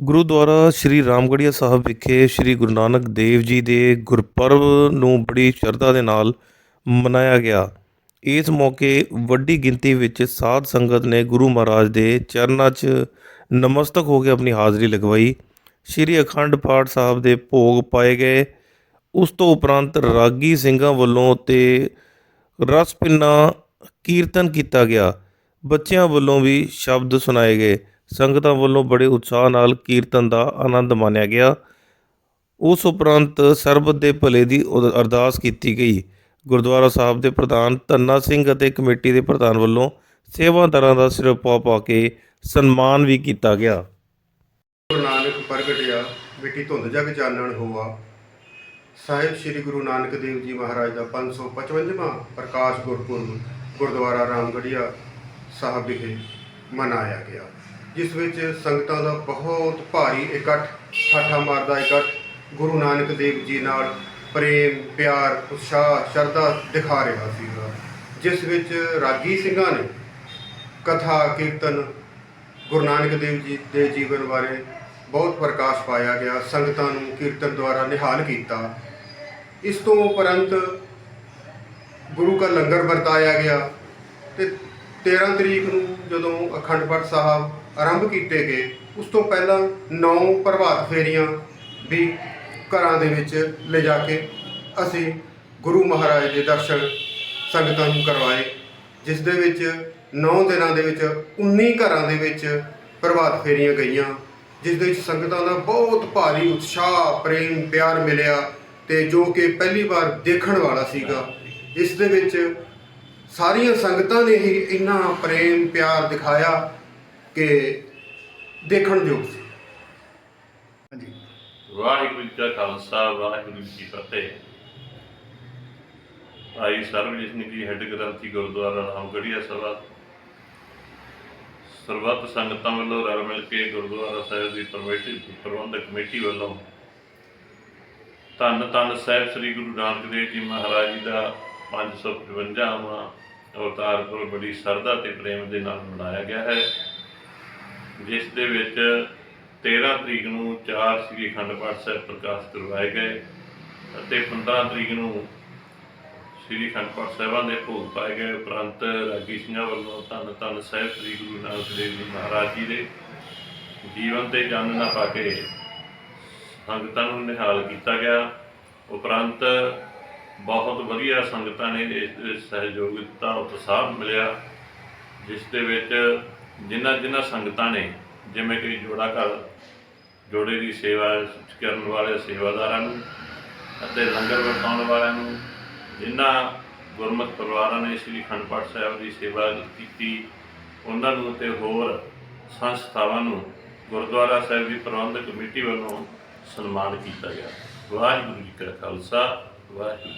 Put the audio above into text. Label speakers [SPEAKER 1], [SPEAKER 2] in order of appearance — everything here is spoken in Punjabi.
[SPEAKER 1] ਗੁਰਦੁਆਰਾ ਸ੍ਰੀ ਰਾਮਗੜੀਆ ਸਾਹਿਬ ਵਿਖੇ ਸ੍ਰੀ ਗੁਰੂ ਨਾਨਕ ਦੇਵ ਜੀ ਦੇ ਗੁਰਪੁਰਬ ਨੂੰ ਬੜੀ ਸ਼ਰਧਾ ਦੇ ਨਾਲ ਮਨਾਇਆ ਗਿਆ। ਇਸ ਮੌਕੇ ਵੱਡੀ ਗਿਣਤੀ ਵਿੱਚ ਸਾਧ ਸੰਗਤ ਨੇ ਗੁਰੂ ਮਹਾਰਾਜ ਦੇ ਚਰਨਾਂ 'ਚ ਨਮਸਤਕ ਹੋ ਕੇ ਆਪਣੀ ਹਾਜ਼ਰੀ ਲਗਵਾਈ। ਸ੍ਰੀ ਅਖੰਡ ਪਾਠ ਸਾਹਿਬ ਦੇ ਭੋਗ ਪਾਏ ਗਏ। ਉਸ ਤੋਂ ਉਪਰੰਤ ਰਾਗੀ ਸਿੰਘਾਂ ਵੱਲੋਂ ਤੇ ਰਸ ਪਿੰਨਾ ਕੀਰਤਨ ਕੀਤਾ ਗਿਆ। ਬੱਚਿਆਂ ਵੱਲੋਂ ਵੀ ਸ਼ਬਦ ਸੁਣਾਏ ਗਏ। ਸੰਗਤਾਂ ਵੱਲੋਂ ਬੜੇ ਉਤਸ਼ਾਹ ਨਾਲ ਕੀਰਤਨ ਦਾ ਆਨੰਦ ਮਾਣਿਆ ਗਿਆ। ਉਸ ਉਪਰੰਤ ਸਰਬਤ ਦੇ ਭਲੇ ਦੀ ਉਦ- ਅਰਦਾਸ ਕੀਤੀ ਗਈ। ਗੁਰਦੁਆਰਾ ਸਾਹਿਬ ਦੇ ਪ੍ਰਧਾਨ ਧੰਨਾ ਸਿੰਘ ਅਤੇ ਕਮੇਟੀ ਦੇ ਪ੍ਰਧਾਨ ਵੱਲੋਂ ਸੇਵਾਦਾਰਾਂ ਦਾ ਸਿਰ ਪਾ ਪਾ ਕੇ ਸਨਮਾਨ ਵੀ ਕੀਤਾ ਗਿਆ।
[SPEAKER 2] ਗੁਰੂ ਨਾਨਕ ਪ੍ਰਗਟਿਆ ਮਿੱਟੀ ਧੁੰਦ ਜਗ ਚਾਨਣ ਹੋਆ। ਸਾਹਿਬ ਸ੍ਰੀ ਗੁਰੂ ਨਾਨਕ ਦੇਵ ਜੀ ਮਹਾਰਾਜ ਦਾ 555ਵਾਂ ਪ੍ਰਕਾਸ਼ ਗੁਰਪੁਰਬ ਗੁਰਦੁਆਰਾ ਰਾਮਗੜੀਆ ਸਾਹਿਬ ਵਿਖੇ ਮਨਾਇਆ ਗਿਆ। ਜਿਸ ਵਿੱਚ ਸੰਗਤਾਂ ਦਾ ਬਹੁਤ ਭਾਰੀ ਇਕੱਠ, ਠਾਠਾ ਮਾਰਦਾ ਇਕੱਠ, ਗੁਰੂ ਨਾਨਕ ਦੇਵ ਜੀ ਨਾਲ ਪ੍ਰੇਮ, ਪਿਆਰ, ਉਤਸ਼ਾਹ, ਸ਼ਰਧਾ ਦਿਖਾ ਰਿਹਾ ਸੀਗਾ। ਜਿਸ ਵਿੱਚ ਰਾਗੀ ਸਿੰਘਾਂ ਨੇ ਕਥਾ, ਕੀਰਤਨ, ਗੁਰੂ ਨਾਨਕ ਦੇਵ ਜੀ ਦੇ ਜੀਵਨ ਬਾਰੇ ਬਹੁਤ ਪ੍ਰਕਾਸ਼ ਪਾਇਆ ਗਿਆ, ਸੰਗਤਾਂ ਨੂੰ ਕੀਰਤਨ ਦੁਆਰਾ ਨਿਹਾਲ ਕੀਤਾ। ਇਸ ਤੋਂ ਉਪਰੰਤ ਗੁਰੂ ਕਾ ਲੰਗਰ ਵਰਤਾਇਆ ਗਿਆ ਤੇ 13 ਤਰੀਕ ਨੂੰ ਜਦੋਂ ਅਖੰਡ ਪਾਠ ਸਾਹਿਬ ਆਰੰਭ ਕੀਤੇ ਗਏ। ਉਸ ਤੋਂ ਪਹਿਲਾਂ ਨੌ ਪ੍ਰਭਾਤ ਫੇਰੀਆਂ ਵੀ ਘਰਾਂ ਦੇ ਵਿੱਚ ਲਿਜਾ ਕੇ ਅਸੀਂ ਗੁਰੂ ਮਹਾਰਾਜ ਦੇ ਦਰਸ਼ਨ ਸੰਗਤਾਂ ਨੂੰ ਕਰਵਾਏ, ਜਿਸ ਦੇ ਵਿੱਚ 9 ਦਿਨਾਂ ਦੇ ਵਿੱਚ 19 ਘਰਾਂ ਦੇ ਵਿੱਚ ਪ੍ਰਭਾਤ ਫੇਰੀਆਂ ਗਈਆਂ, ਜਿਸ ਦੇ ਵਿੱਚ ਸੰਗਤਾਂ ਦਾ ਬਹੁਤ ਭਾਰੀ ਉਤਸ਼ਾਹ, ਪ੍ਰੇਮ, ਪਿਆਰ ਮਿਲਿਆ ਤੇ ਜੋ ਕਿ ਪਹਿਲੀ ਵਾਰ ਦੇਖਣ ਵਾਲਾ ਸੀਗਾ। ਇਸ ਦੇ ਵਿੱਚ ਸਾਰੀਆਂ ਸੰਗਤਾਂ ਨੇ ਹੀ ਇੰਨਾ ਪ੍ਰੇਮ, ਪਿਆਰ ਦਿਖਾਇਆ ਕਿ ਦੇਖਣ ਯੋਗ ਸੀ। ਹਾਂਜੀ।
[SPEAKER 3] ਵਾਹਿਗੁਰੂ ਜੀ ਕਾ ਖਾਲਸਾ, ਵਾਹਿਗੁਰੂ ਜੀ ਕੀ ਫਤਿਹ। ਭਾਈ ਸਰਵਜੀਤ ਜੀ ਹੈੱਡ ਗ੍ਰੰਥੀ ਗੁਰਦੁਆਰਾ ਰਾਮਗੜੀਆ ਸਭਾ। ਸਰਬੱਤ ਸੰਗਤਾਂ ਵੱਲੋਂ ਰਲ ਮਿਲ ਕੇ ਗੁਰਦੁਆਰਾ ਸਾਹਿਬ ਦੀ ਕਮੇਟੀ ਪ੍ਰਬੰਧਕ ਕਮੇਟੀ ਵੱਲੋਂ ਧੰਨ ਧੰਨ ਸਾਹਿਬ ਸ੍ਰੀ ਗੁਰੂ ਨਾਨਕ ਦੇਵ ਜੀ ਮਹਾਰਾਜ ਜੀ ਦਾ 555ਵਾਂ ਅਵਤਾਰ ਪੁਰਬ ਬੜੀ ਸਰਦਾ ਤੇ ਪ੍ਰੇਮ ਦੇ ਨਾਲ ਮਨਾਇਆ ਗਿਆ ਹੈ। ਜਿਸ ਦੇ ਵਿੱਚ 13 ਤਰੀਕ ਨੂੰ ਚਾਰ ਸ੍ਰੀ ਅਖੰਡ ਪਾਠ ਸਾਹਿਬ ਪ੍ਰਕਾਸ਼ ਕਰਵਾਏ ਗਏ ਅਤੇ 15 ਤਰੀਕ ਨੂੰ ਸ੍ਰੀ ਅਖੰਡ ਪਾਠ ਸਾਹਿਬਾਂ ਦੇ ਭੋਗ ਪਾਏ ਗਏ। ਉਪਰੰਤ ਰਾਗੀ ਸਿੰਘਾਂ ਵੱਲੋਂ ਧੰਨ ਧੰਨ ਸਾਹਿਬ ਸ੍ਰੀ ਗੁਰੂ ਨਾਨਕ ਦੇਵ ਜੀ ਮਹਾਰਾਜ ਜੀ ਦੇ ਜੀਵਨ ਤੇ ਚਾਨਣਾ ਪਾ ਕੇ ਸੰਗਤਾਂ ਨੂੰ ਨਿਹਾਲ ਕੀਤਾ ਗਿਆ। ਉਪਰੰਤ ਬਹੁਤ ਵਧੀਆ ਸੰਗਤਾਂ ਨੇ ਇਸ ਦੇ ਸਹਿਯੋਗ ਦਿੱਤਾ ਉਤਸ਼ਾਹ ਮਿਲਿਆ, ਜਿਸ ਦੇ ਵਿੱਚ ਜਿਨ੍ਹਾਂ ਜਿਨ੍ਹਾਂ ਸੰਗਤਾਂ ਨੇ, ਜਿਵੇਂ ਕਿ ਜੋੜਾ ਘਰ, ਜੋੜੇ ਦੀ ਸੇਵਾ ਕਰਨ ਵਾਲੇ ਸੇਵਾਦਾਰਾਂ ਨੂੰ ਅਤੇ ਲੰਗਰ ਵਰਤਾਉਣ ਵਾਲਿਆਂ ਨੂੰ, ਜਿਨ੍ਹਾਂ ਗੁਰਮਤਿ ਪਰਿਵਾਰਾਂ ਨੇ ਸ੍ਰੀ ਅਖੰਡ ਪਾਠ ਸਾਹਿਬ ਦੀ ਸੇਵਾ ਕੀਤੀ, ਉਹਨਾਂ ਨੂੰ ਤੇ ਹੋਰ ਸੰਸਥਾਵਾਂ ਨੂੰ ਗੁਰਦੁਆਰਾ ਸਾਹਿਬ ਦੀ ਪ੍ਰਬੰਧਕ ਕਮੇਟੀ ਵੱਲੋਂ ਸਨਮਾਨ ਕੀਤਾ ਗਿਆ। ਵਾਹਿਗੁਰੂ ਜੀ ਕਾ ਖਾਲਸਾ, ਵਾਹਿਗੁਰੂ